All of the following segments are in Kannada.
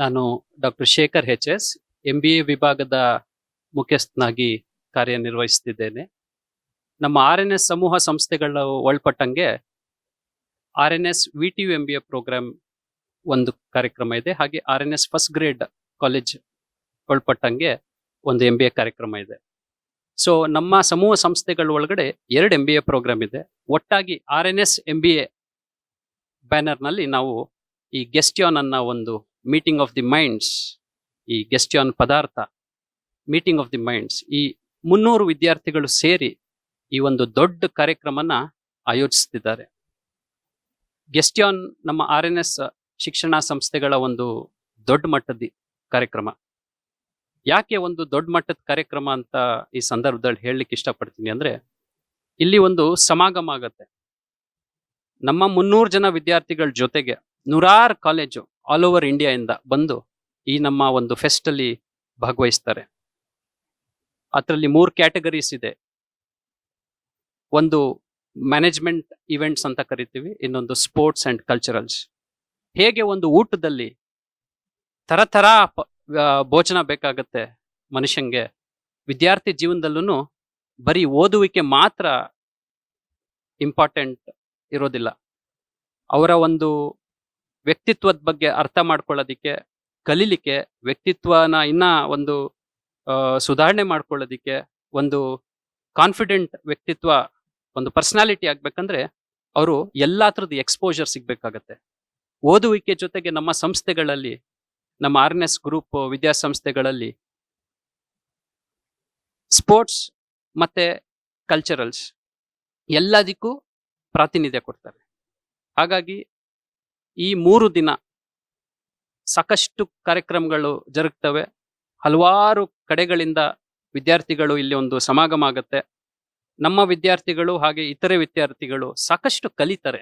ನಾನು doctor Shekhar H S M B A ವಿಭಾಗದ ಮುಖ್ಯಸ್ಥನಾಗಿ ಕಾರ್ಯನಿರ್ವಹಿಸ್ತಿದ್ದೇನೆ. ನಮ್ಮ ಆರ್ ಎನ್ ಎಸ್ ಸಮೂಹ ಸಂಸ್ಥೆಗಳ ಒಳಪಟ್ಟಂಗೆ R N S V T U M B A program ಒಂದು ಕಾರ್ಯಕ್ರಮ ಇದೆ. ಹಾಗೆ R N S first grade college ಒಳಪಟ್ಟಂಗೆ ಒಂದು ಎಂ ಬಿ ಎ ಕಾರ್ಯಕ್ರಮ ಇದೆ. ಸೊ ನಮ್ಮ ಸಮೂಹ ಸಂಸ್ಥೆಗಳ ಒಳಗಡೆ ಎರಡು ಎಂ ಬಿ ಎ ಪ್ರೋಗ್ರಾಮ್ ಇದೆ. ಒಟ್ಟಾಗಿ R N S M B A ಬ್ಯಾನರ್ನಲ್ಲಿ ನಾವು ಈ ಗೆಸ್ಟ್ಯಾನ್ ಒಂದು ಮೀಟಿಂಗ್ ಆಫ್ ದಿ ಮೈಂಡ್ಸ್ ಈ ಗೆಸ್ಟಿಯಾನ್ ಪದಾರ್ಥ ಮೀಟಿಂಗ್ ಆಫ್ ದಿ ಮೈಂಡ್ಸ್ ಈ ಮುನ್ನೂರು ವಿದ್ಯಾರ್ಥಿಗಳು ಸೇರಿ ಈ ಒಂದು ದೊಡ್ಡ ಕಾರ್ಯಕ್ರಮನ ಆಯೋಜಿಸ್ತಿದ್ದಾರೆ. ಗೆಸ್ಟ್ಯಾನ್ ನಮ್ಮ ಆರ್ ಎನ್ ಎಸ್ ಶಿಕ್ಷಣ ಸಂಸ್ಥೆಗಳ ಒಂದು ದೊಡ್ಡ ಮಟ್ಟದ ಕಾರ್ಯಕ್ರಮ. ಯಾಕೆ ಒಂದು ದೊಡ್ಡ ಮಟ್ಟದ ಕಾರ್ಯಕ್ರಮ ಅಂತ ಈ ಸಂದರ್ಭದಲ್ಲಿ ಹೇಳಲಿಕ್ಕೆ ಇಷ್ಟಪಡ್ತೀನಿ ಅಂದ್ರೆ, ಇಲ್ಲಿ ಒಂದು ಸಮಾಗಮ ಆಗತ್ತೆ. ನಮ್ಮ ಮುನ್ನೂರು ಜನ ವಿದ್ಯಾರ್ಥಿಗಳ ಜೊತೆಗೆ ನೂರಾರು ಕಾಲೇಜು ಆಲ್ ಓವರ್ ಇಂಡಿಯಾಯಿಂದ ಬಂದು ಈ ನಮ್ಮ ಒಂದು ಫೆಸ್ಟ್ ಅಲ್ಲಿ ಭಾಗವಹಿಸ್ತಾರೆ. ಅದರಲ್ಲಿ ಮೂರು ಕ್ಯಾಟಗರೀಸ್ ಇದೆ. ಒಂದು ಮ್ಯಾನೇಜ್ಮೆಂಟ್ ಇವೆಂಟ್ಸ್ ಅಂತ ಕರಿತೀವಿ, ಇನ್ನೊಂದು ಸ್ಪೋರ್ಟ್ಸ್ ಅಂಡ್ ಕಲ್ಚರಲ್ಸ್ ಹೇಗೆ ಒಂದು ಊಟದಲ್ಲಿ ಥರ ಥರ ಭೋಜನ ಬೇಕಾಗತ್ತೆ ಮನುಷ್ಯಂಗೆ, ವಿದ್ಯಾರ್ಥಿ ಜೀವನದಲ್ಲೂ ಬರೀ ಓದುವಿಕೆ ಮಾತ್ರ ಇಂಪಾರ್ಟೆಂಟ್ ಇರೋದಿಲ್ಲ. ಅವರ ಒಂದು ವ್ಯಕ್ತಿತ್ವದ ಬಗ್ಗೆ ಅರ್ಥ ಮಾಡ್ಕೊಳ್ಳೋದಿಕ್ಕೆ, ಕಲೀಲಿಕ್ಕೆ, ವ್ಯಕ್ತಿತ್ವನ ಇನ್ನ ಒಂದು ಸುಧಾರಣೆ ಮಾಡ್ಕೊಳ್ಳೋದಿಕ್ಕೆ ಒಂದು ಕಾನ್ಫಿಡೆಂಟ್ ವ್ಯಕ್ತಿತ್ವ, ಒಂದು ಪರ್ಸನಾಲಿಟಿ ಆಗ್ಬೇಕಂದ್ರೆ ಅವರು ಎಲ್ಲ ಥರದ ಎಕ್ಸ್ಪೋಜರ್ ಸಿಗ್ಬೇಕಾಗತ್ತೆ. ಓದುವಿಕೆ ಜೊತೆಗೆ ನಮ್ಮ ಸಂಸ್ಥೆಗಳಲ್ಲಿ, ನಮ್ಮ ಆರ್ ಎನ್ ಎಸ್ ಗ್ರೂಪ್ ವಿದ್ಯಾಸಂಸ್ಥೆಗಳಲ್ಲಿ ಸ್ಪೋರ್ಟ್ಸ್ ಮತ್ತೆ ಕಲ್ಚರಲ್ಸ್ ಎಲ್ಲದಕ್ಕೂ ಪ್ರಾತಿನಿಧ್ಯ ಕೊಡ್ತಾರೆ. ಹಾಗಾಗಿ ಈ ಮೂರು ದಿನ ಸಾಕಷ್ಟು ಕಾರ್ಯಕ್ರಮಗಳು ಜರುಗ್ತವೆ. ಹಲವಾರು ಕಡೆಗಳಿಂದ ವಿದ್ಯಾರ್ಥಿಗಳು ಇಲ್ಲಿ ಒಂದು ಸಮಾಗಮ ಆಗುತ್ತೆ. ನಮ್ಮ ವಿದ್ಯಾರ್ಥಿಗಳು ಹಾಗೆ ಇತರೆ ವಿದ್ಯಾರ್ಥಿಗಳು ಸಾಕಷ್ಟು ಕಲಿತಾರೆ.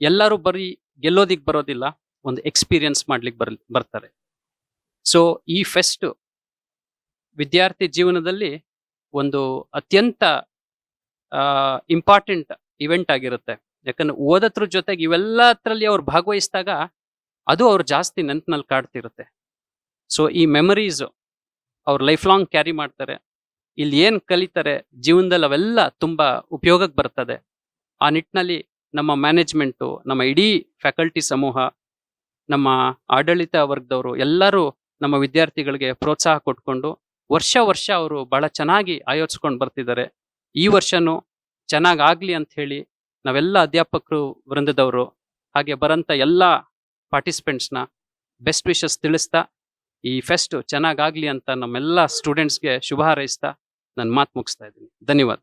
ಎಲ್ಲರೂ ಬರೀ ಗೆಲ್ಲೋದಿಕ್ ಬರೋದಿಲ್ಲ, ಒಂದು ಎಕ್ಸ್ಪೀರಿಯನ್ಸ್ ಮಾಡ್ಲಿಕ್ಕೆ ಬರ್, ಬರ್ತಾರೆ. ಸೊ, ಈ ಫೆಸ್ಟ್ ವಿದ್ಯಾರ್ಥಿ ಜೀವನದಲ್ಲಿ ಒಂದು ಅತ್ಯಂತ ಇಂಪಾರ್ಟೆಂಟ್ ಇವೆಂಟ್ ಆಗಿರುತ್ತೆ. ಯಾಕಂದ್ರೆ ಓದತ್ರ ಜೊತೆಗೆ ಇವೆಲ್ಲತ್ರಲ್ಲಿ ಅವ್ರು ಭಾಗವಹಿಸಿದಾಗ ಅದು ಅವ್ರು ಜಾಸ್ತಿ ನೆನಪಿನಲ್ಲಿ ಕಾಡ್ತಿರುತ್ತೆ. ಸೊ ಈ ಮೆಮರೀಸು ಅವ್ರು ಲೈಫ್ ಲಾಂಗ್ ಕ್ಯಾರಿ ಮಾಡ್ತಾರೆ. ಇಲ್ಲಿ ಏನು ಕಲಿತಾರೆ, ಜೀವನದಲ್ಲಿ ಅವೆಲ್ಲ ತುಂಬಾ ಉಪಯೋಗಕ್ಕೆ ಬರ್ತದೆ. ಆ ನಿಟ್ಟಿನಲ್ಲಿ ನಮ್ಮ ಮ್ಯಾನೇಜ್ಮೆಂಟು ನಮ್ಮ ಇಡೀ ಫ್ಯಾಕಲ್ಟಿ ಸಮೂಹ, ನಮ್ಮ ಆಡಳಿತ ವರ್ಗದವರು ಎಲ್ಲರೂ ನಮ್ಮ ವಿದ್ಯಾರ್ಥಿಗಳಿಗೆ ಪ್ರೋತ್ಸಾಹ ಕೊಟ್ಕೊಂಡು ವರ್ಷ ವರ್ಷ ಅವರು ಬಹಳ ಚೆನ್ನಾಗಿ ಆಯೋಜಿಸ್ಕೊಂಡು ಬರ್ತಿದ್ದಾರೆ. ಈ ವರ್ಷನೂ ಚೆನ್ನಾಗಾಗಲಿ ಅಂತ ಹೇಳಿ ನಾವೆಲ್ಲ ಅಧ್ಯಾಪಕರು ವೃಂದದವರು ಹಾಗೆ ಬರಂತ ಎಲ್ಲ ಪಾರ್ಟಿಸಿಪೆಂಟ್ಸ್ನ ಬೆಸ್ಟ್ ವಿಶಸ್ ತಿಳಿಸ್ತಾ ಈ ಫೆಸ್ಟ್ ಚೆನ್ನಾಗಾಗ್ಲಿ ಅಂತ ನಮ್ಮೆಲ್ಲ ಸ್ಟೂಡೆಂಟ್ಸ್ಗೆ ಶುಭ ಹಾರೈಸ್ತಾ ನನ್ನ ಮಾತು ಮುಗಿಸ್ತಾ ಇದ್ದೀನಿ. ಧನ್ಯವಾದ.